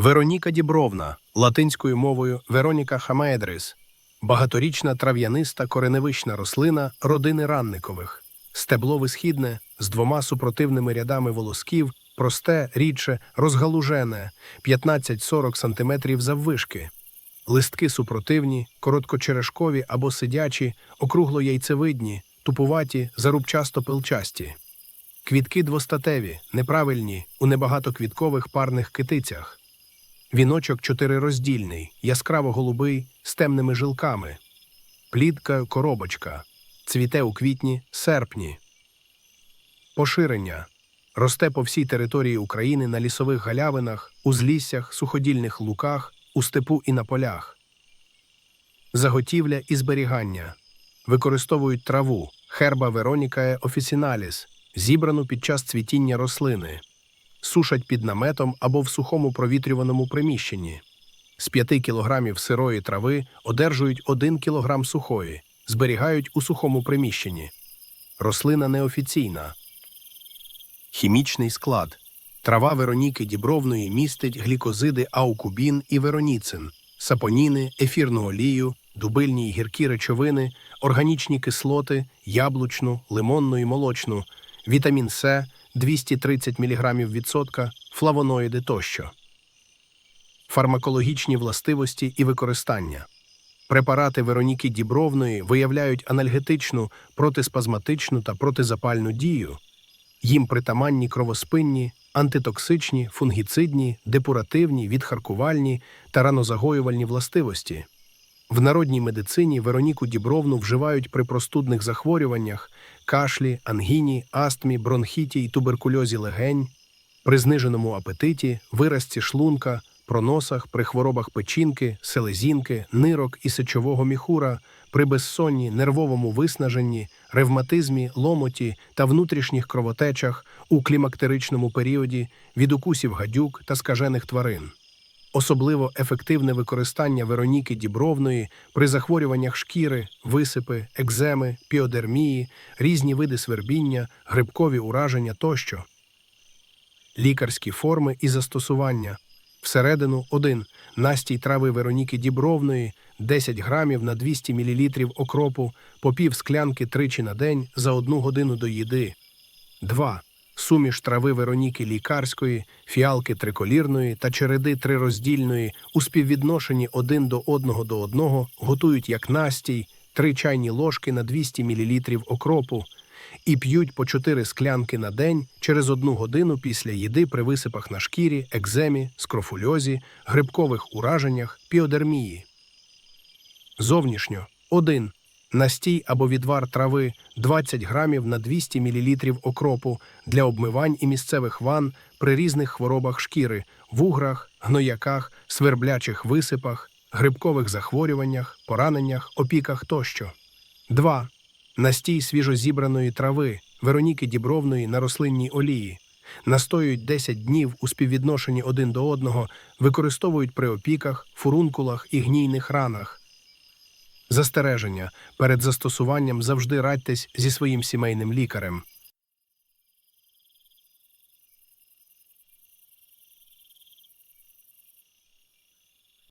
Вероніка дібровна, латинською мовою Вероніка хамаедрис, багаторічна трав'яниста кореневищна рослина родини ранникових, стебло висхідне з двома супротивними рядами волосків, просте, рідше, розгалужене, 15-40 см заввишки. Листки супротивні, короткочерешкові або сидячі, округло-яйцевидні, тупуваті, зарубчасто-пилчасті. Квітки двостатеві, неправильні, у небагатоквіткових парних китицях. Віночок чотирироздільний, яскраво голубий, з темними жилками. Плітка коробочка. Цвіте у квітні, серпні. Поширення. Росте по всій території України на лісових галявинах, узліссях, суходільних луках, у степу і на полях. Заготівля і зберігання. Використовують траву херба Веронікає офісіналіс, зібрану під час цвітіння рослини. Сушать під наметом або в сухому провітрюваному приміщенні. З 5 кг сирої трави одержують 1 кг сухої, зберігають у сухому приміщенні. Рослина неофіційна. Хімічний склад. Трава Вероніки дібровної містить глікозиди аукубін і вероніцин, сапоніни, ефірну олію, дубильні й гіркі речовини, органічні кислоти, яблучну, лимонну і молочну, вітамін С 230 мг відсотка, флавоноїди тощо. Фармакологічні властивості і використання. Препарати Вероніки Дібровної виявляють анальгетичну, протиспазматичну та протизапальну дію. Їм притаманні кровоспинні, антитоксичні, фунгіцидні, депутативні, відхаркувальні та ранозагоювальні властивості. В народній медицині Вероніку Дібровну вживають при простудних захворюваннях, кашлі, ангіні, астмі, бронхіті й туберкульозі легень, при зниженому апетиті, виразці шлунка, проносах, при хворобах печінки, селезінки, нирок і сечового міхура, при безсонні, нервовому виснаженні, ревматизмі, ломоті та внутрішніх кровотечах у клімактеричному періоді від укусів гадюк та скажених тварин. Особливо ефективне використання Вероніки Дібровної при захворюваннях шкіри, висипи, екземи, піодермії, різні види свербіння, грибкові ураження тощо. Лікарські форми і застосування. Всередину 1. Настій трави Вероніки Дібровної 10 грамів на 200 мл окропу по пів склянки тричі на день за одну годину до їди. 2. Суміш трави Вероніки лікарської, фіалки триколірної та череди трироздільної у співвідношенні один до одного до одного готують як настій, 3 чайні ложки на 200 мл окропу і п'ють по 4 склянки на день через одну годину після їди при висипах на шкірі, екземі, скрофульозі, грибкових ураженнях, піодермії. Зовнішньо 1. Настій або відвар трави 20 грамів на 200 мл окропу для обмивань і місцевих ван при різних хворобах шкіри, вуграх, гнояках, сверблячих висипах, грибкових захворюваннях, пораненнях, опіках тощо. 2. Настій свіжозібраної трави Вероніки Дібровної на рослинній олії. Настоюють 10 днів у співвідношенні один до одного, використовують при опіках, фурункулах і гнійних ранах. Застереження. Перед застосуванням завжди радьтесь зі своїм сімейним лікарем.